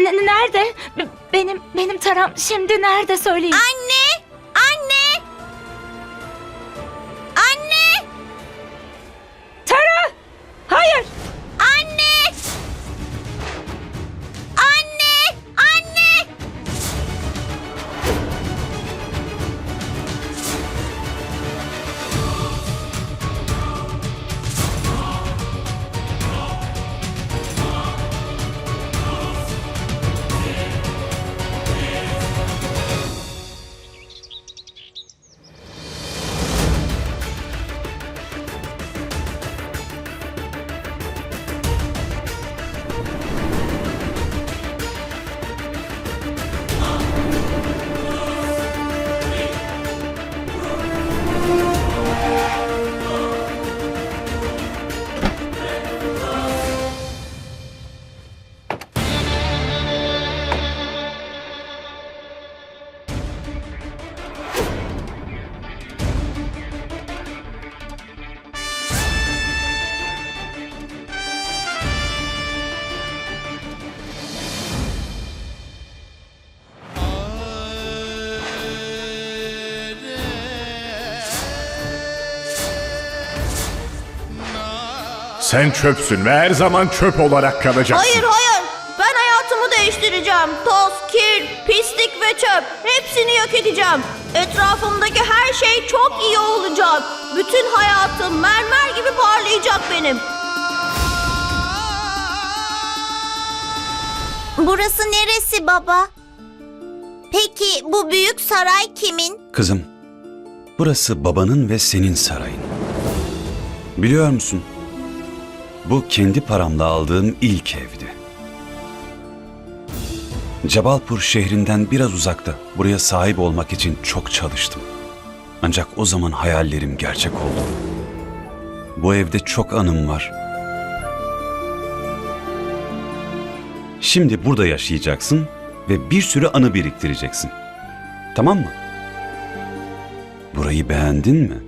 N- nerede? B- benim benim taram şimdi nerede söyleyin. Anne! Sen çöpsün ve her zaman çöp olarak kalacaksın. Hayır hayır. Ben hayatımı değiştireceğim. Toz, kir, pislik ve çöp. Hepsini yok edeceğim. Etrafımdaki her şey çok iyi olacak. Bütün hayatım mermer gibi parlayacak benim. Burası neresi baba? Peki bu büyük saray kimin? Kızım, burası babanın ve senin sarayın. Biliyor musun? Bu kendi paramla aldığım ilk evdi. Cabalpur şehrinden biraz uzakta. Buraya sahip olmak için çok çalıştım. Ancak o zaman hayallerim gerçek oldu. Bu evde çok anım var. Şimdi burada yaşayacaksın ve bir sürü anı biriktireceksin. Tamam mı? Burayı beğendin mi?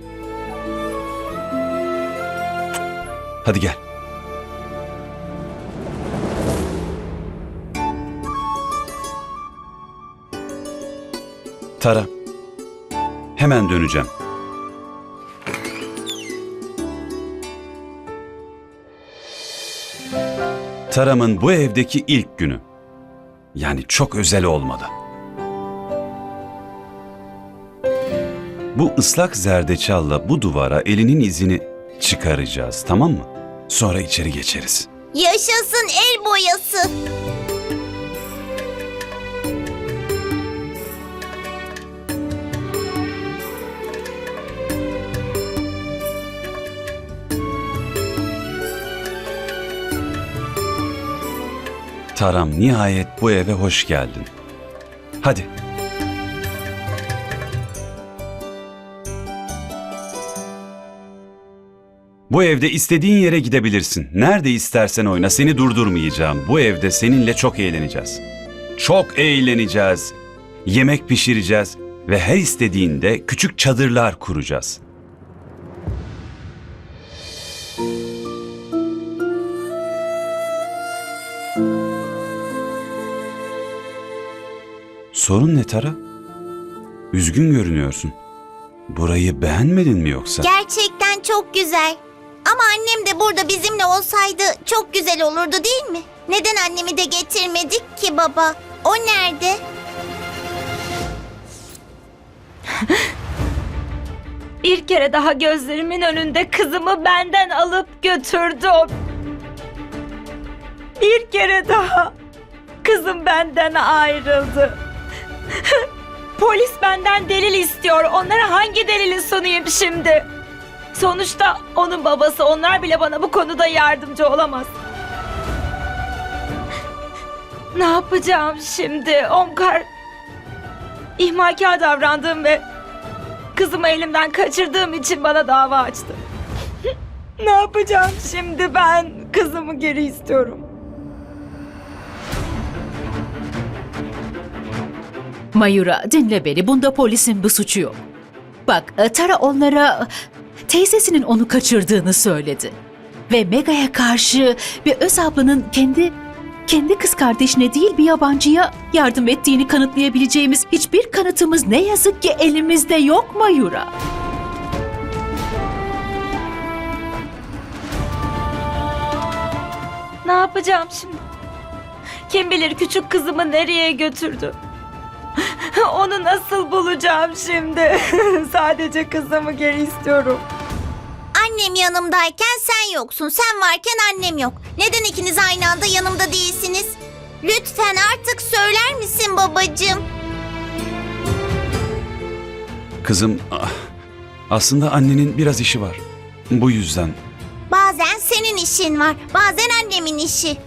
Hadi gel. Tara. Hemen döneceğim. Taram'ın bu evdeki ilk günü. Yani çok özel olmalı. Bu ıslak zerdeçalla bu duvara elinin izini çıkaracağız tamam mı? Sonra içeri geçeriz. Yaşasın el boyası. Taram nihayet bu eve hoş geldin. Hadi. Bu evde istediğin yere gidebilirsin. Nerede istersen oyna seni durdurmayacağım. Bu evde seninle çok eğleneceğiz. Çok eğleneceğiz. Yemek pişireceğiz ve her istediğinde küçük çadırlar kuracağız. Sorun ne Tara? Üzgün görünüyorsun. Burayı beğenmedin mi yoksa? Gerçekten çok güzel. Ama annem de burada bizimle olsaydı çok güzel olurdu değil mi? Neden annemi de getirmedik ki baba? O nerede? Bir kere daha gözlerimin önünde kızımı benden alıp götürdü o. Bir kere daha kızım benden ayrıldı. Polis benden delil istiyor. Onlara hangi delili sunayım şimdi? Sonuçta onun babası onlar bile bana bu konuda yardımcı olamaz. Ne yapacağım şimdi? Omkar ihmalkar davrandığım ve kızımı elimden kaçırdığım için bana dava açtı. ne yapacağım şimdi ben? Kızımı geri istiyorum. Mayura dinle beni. Bunda polisin bir suçu yok. Bak e, Tara onlara teyzesinin onu kaçırdığını söyledi. Ve Mega'ya karşı bir öz ablanın kendi kendi kız kardeşine değil bir yabancıya yardım ettiğini kanıtlayabileceğimiz hiçbir kanıtımız ne yazık ki elimizde yok Mayura. Ne yapacağım şimdi? Kim bilir küçük kızımı nereye götürdü? Onu nasıl bulacağım şimdi? Sadece kızımı geri istiyorum. Annem yanımdayken sen yoksun. Sen varken annem yok. Neden ikiniz aynı anda yanımda değilsiniz? Lütfen artık söyler misin babacığım? Kızım, ah, aslında annenin biraz işi var. Bu yüzden Bazen senin işin var, bazen annemin işi.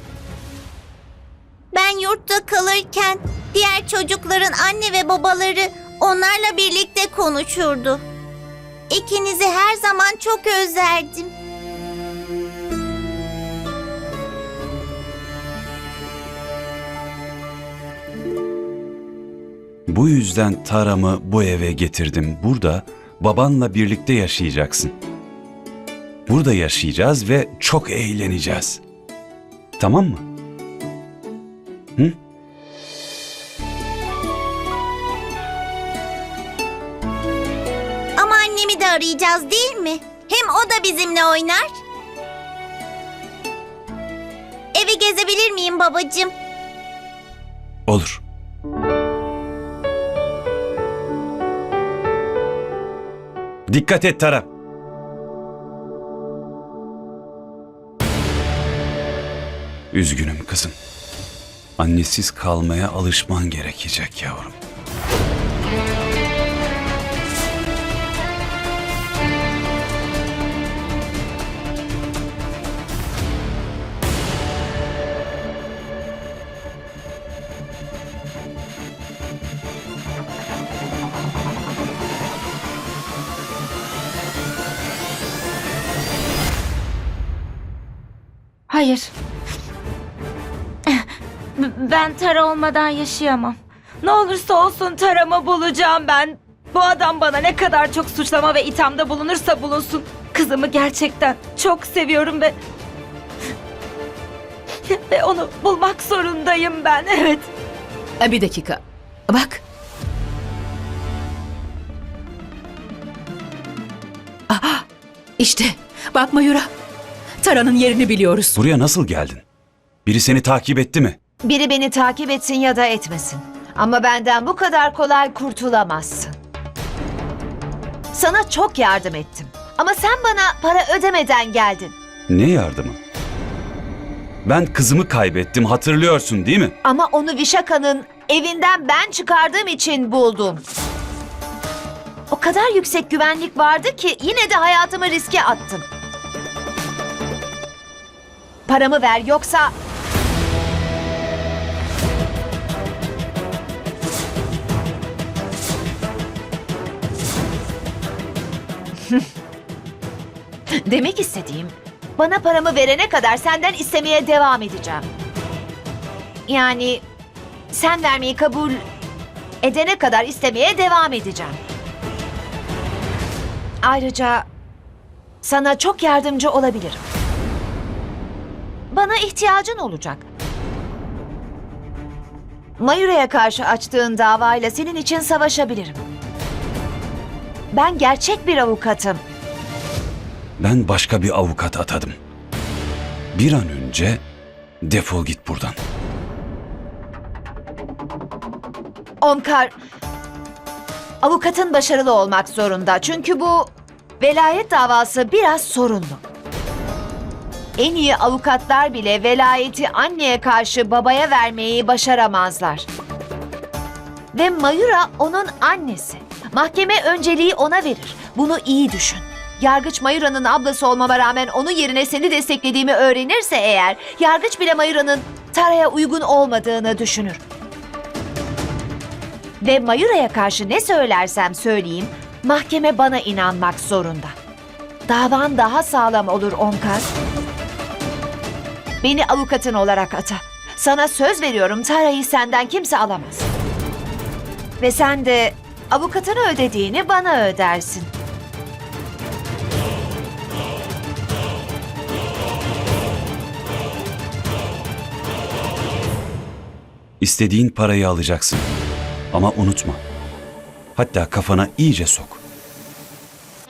Ben yurtta kalırken diğer çocukların anne ve babaları onlarla birlikte konuşurdu. İkinizi her zaman çok özlerdim. Bu yüzden Taram'ı bu eve getirdim. Burada babanla birlikte yaşayacaksın. Burada yaşayacağız ve çok eğleneceğiz. Tamam mı? Hı? Arayacağız değil mi? Hem o da bizimle oynar. Evi gezebilir miyim babacığım? Olur. Dikkat et Taram. Üzgünüm kızım. Annesiz kalmaya alışman gerekecek yavrum. Hayır. Ben Tara olmadan yaşayamam. Ne olursa olsun Tara'mı bulacağım ben. Bu adam bana ne kadar çok suçlama ve ithamda bulunursa bulunsun. Kızımı gerçekten çok seviyorum ve... ve onu bulmak zorundayım ben, evet. Bir dakika. Bak. Aha, işte bak Mayura. Tara'nın yerini biliyoruz. Buraya nasıl geldin? Biri seni takip etti mi? Biri beni takip etsin ya da etmesin. Ama benden bu kadar kolay kurtulamazsın. Sana çok yardım ettim. Ama sen bana para ödemeden geldin. Ne yardımı? Ben kızımı kaybettim hatırlıyorsun değil mi? Ama onu Vişaka'nın evinden ben çıkardığım için buldum. O kadar yüksek güvenlik vardı ki yine de hayatımı riske attım. Paramı ver yoksa Demek istediğim, bana paramı verene kadar senden istemeye devam edeceğim. Yani sen vermeyi kabul edene kadar istemeye devam edeceğim. Ayrıca sana çok yardımcı olabilirim. Bana ihtiyacın olacak. Mayura'ya karşı açtığın davayla senin için savaşabilirim. Ben gerçek bir avukatım. Ben başka bir avukat atadım. Bir an önce defol git buradan. Omkar, avukatın başarılı olmak zorunda. Çünkü bu velayet davası biraz sorunlu. En iyi avukatlar bile velayeti anneye karşı babaya vermeyi başaramazlar. Ve Mayura onun annesi. Mahkeme önceliği ona verir. Bunu iyi düşün. Yargıç Mayura'nın ablası olmama rağmen onun yerine seni desteklediğimi öğrenirse eğer, yargıç bile Mayura'nın Tara'ya uygun olmadığını düşünür. Ve Mayura'ya karşı ne söylersem söyleyeyim, mahkeme bana inanmak zorunda. Davan daha sağlam olur Omkar. Beni avukatın olarak ata. Sana söz veriyorum Tara'yı senden kimse alamaz. Ve sen de avukatına ödediğini bana ödersin. İstediğin parayı alacaksın. Ama unutma. Hatta kafana iyice sok.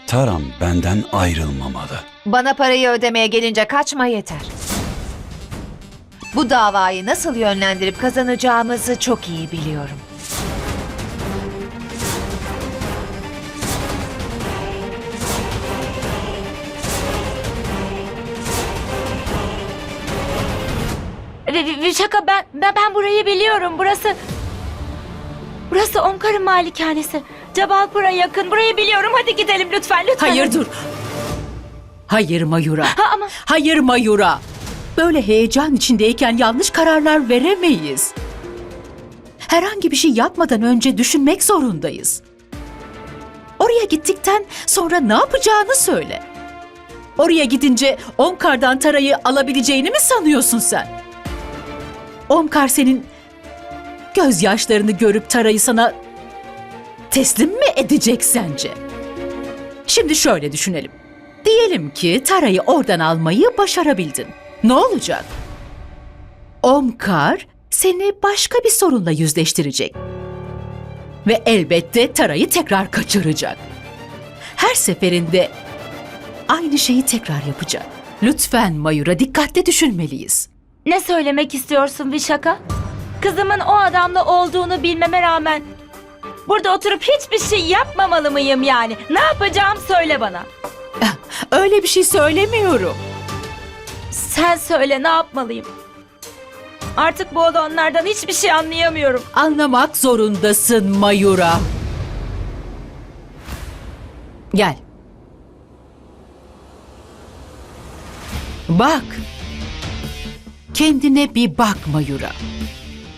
Taram benden ayrılmamalı. Bana parayı ödemeye gelince kaçma yeter. Bu davayı nasıl yönlendirip kazanacağımızı çok iyi biliyorum. Şaka ben, ben ben burayı biliyorum. Burası Burası Omkar'ın malikanesi. Cebalpur'a yakın. Burayı biliyorum. Hadi gidelim lütfen lütfen. Hayır dur. Hayır Mayura. Ha, ama Hayır Mayura. Böyle heyecan içindeyken yanlış kararlar veremeyiz. Herhangi bir şey yapmadan önce düşünmek zorundayız. Oraya gittikten sonra ne yapacağını söyle. Oraya gidince Omkar'dan tarayı alabileceğini mi sanıyorsun sen? Omkar senin gözyaşlarını görüp tarayı sana teslim mi edecek sence? Şimdi şöyle düşünelim. Diyelim ki Tara'yı oradan almayı başarabildin. Ne olacak? Omkar seni başka bir sorunla yüzleştirecek. Ve elbette Tara'yı tekrar kaçıracak. Her seferinde aynı şeyi tekrar yapacak. Lütfen Mayura dikkatli düşünmeliyiz. ne söylemek istiyorsun Vişaka? Kızımın o adamla olduğunu bilmeme rağmen burada oturup hiçbir şey yapmamalı mıyım yani? Ne yapacağım söyle bana. Öyle bir şey söylemiyorum. Sen söyle ne yapmalıyım? Artık bu olanlardan hiçbir şey anlayamıyorum. Anlamak zorundasın Mayura. Gel. Bak. Kendine bir bak Mayura.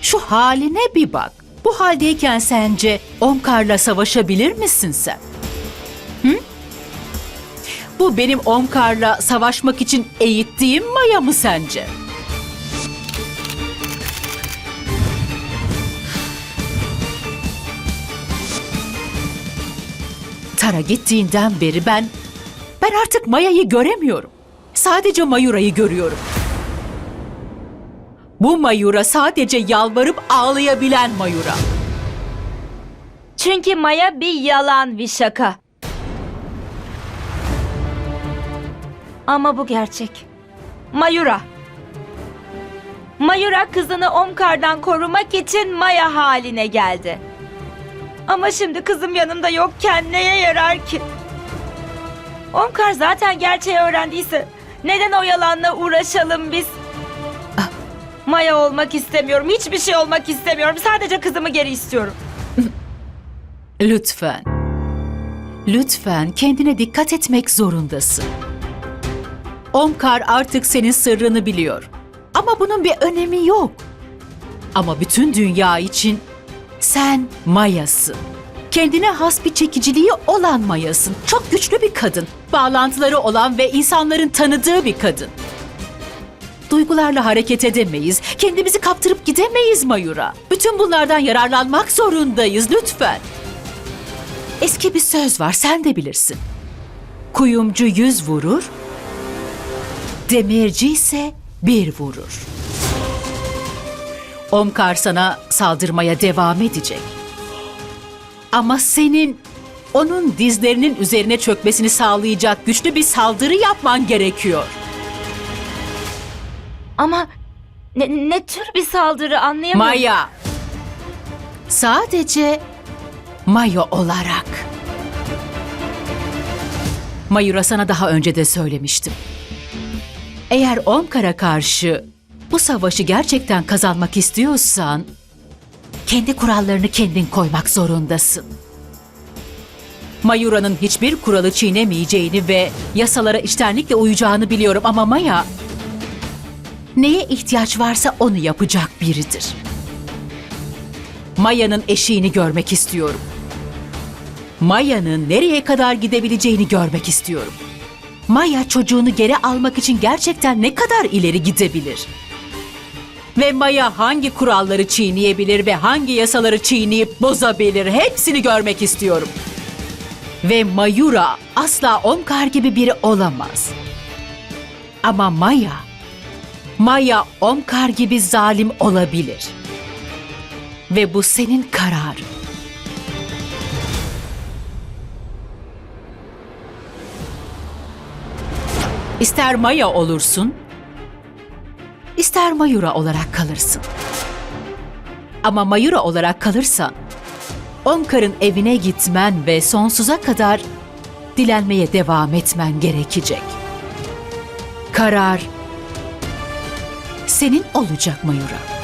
Şu haline bir bak. Bu haldeyken sence Omkar'la savaşabilir misin sen? Hı? Bu benim Omkar'la savaşmak için eğittiğim maya mı sence? Tara gittiğinden beri ben ben artık Maya'yı göremiyorum. Sadece Mayura'yı görüyorum. Bu Mayura sadece yalvarıp ağlayabilen Mayura. Çünkü Maya bir yalan Vişaka. Ama bu gerçek. Mayura. Mayura kızını Omkar'dan korumak için Maya haline geldi. Ama şimdi kızım yanımda yokken neye yarar ki? Omkar zaten gerçeği öğrendiyse neden o yalanla uğraşalım biz? Maya olmak istemiyorum. Hiçbir şey olmak istemiyorum. Sadece kızımı geri istiyorum. Lütfen. Lütfen kendine dikkat etmek zorundasın. Omkar artık senin sırrını biliyor. Ama bunun bir önemi yok. Ama bütün dünya için sen Maya'sın. Kendine has bir çekiciliği olan Maya'sın. Çok güçlü bir kadın. Bağlantıları olan ve insanların tanıdığı bir kadın. Duygularla hareket edemeyiz. Kendimizi kaptırıp gidemeyiz Mayura. Bütün bunlardan yararlanmak zorundayız lütfen. Eski bir söz var sen de bilirsin. Kuyumcu yüz vurur, demirci ise bir vurur. Omkar sana saldırmaya devam edecek. Ama senin onun dizlerinin üzerine çökmesini sağlayacak güçlü bir saldırı yapman gerekiyor. Ama ne, ne tür bir saldırı anlayamıyorum. Maya. Sadece Maya olarak. Mayura sana daha önce de söylemiştim. Eğer Omkar'a karşı bu savaşı gerçekten kazanmak istiyorsan kendi kurallarını kendin koymak zorundasın. Mayura'nın hiçbir kuralı çiğnemeyeceğini ve yasalara içtenlikle uyacağını biliyorum ama Maya neye ihtiyaç varsa onu yapacak biridir. Maya'nın eşiğini görmek istiyorum. Maya'nın nereye kadar gidebileceğini görmek istiyorum. Maya çocuğunu geri almak için gerçekten ne kadar ileri gidebilir? Ve Maya hangi kuralları çiğneyebilir ve hangi yasaları çiğneyip bozabilir hepsini görmek istiyorum. Ve Mayura asla Omkar gibi biri olamaz. Ama Maya Maya Omkar gibi zalim olabilir. Ve bu senin kararın. İster Maya olursun, ister Mayura olarak kalırsın. Ama Mayura olarak kalırsan, Omkar'ın evine gitmen ve sonsuza kadar dilenmeye devam etmen gerekecek. Karar senin olacak Mayura.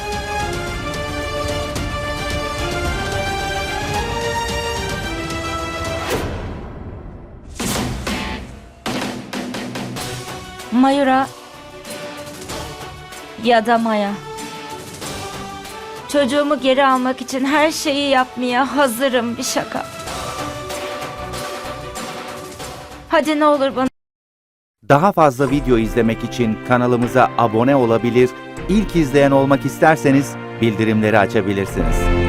Mayura ya da Maya. Çocuğumu geri almak için her şeyi yapmaya hazırım bir şaka. Hadi ne olur bana Daha fazla video izlemek için kanalımıza abone olabilir, ilk izleyen olmak isterseniz bildirimleri açabilirsiniz.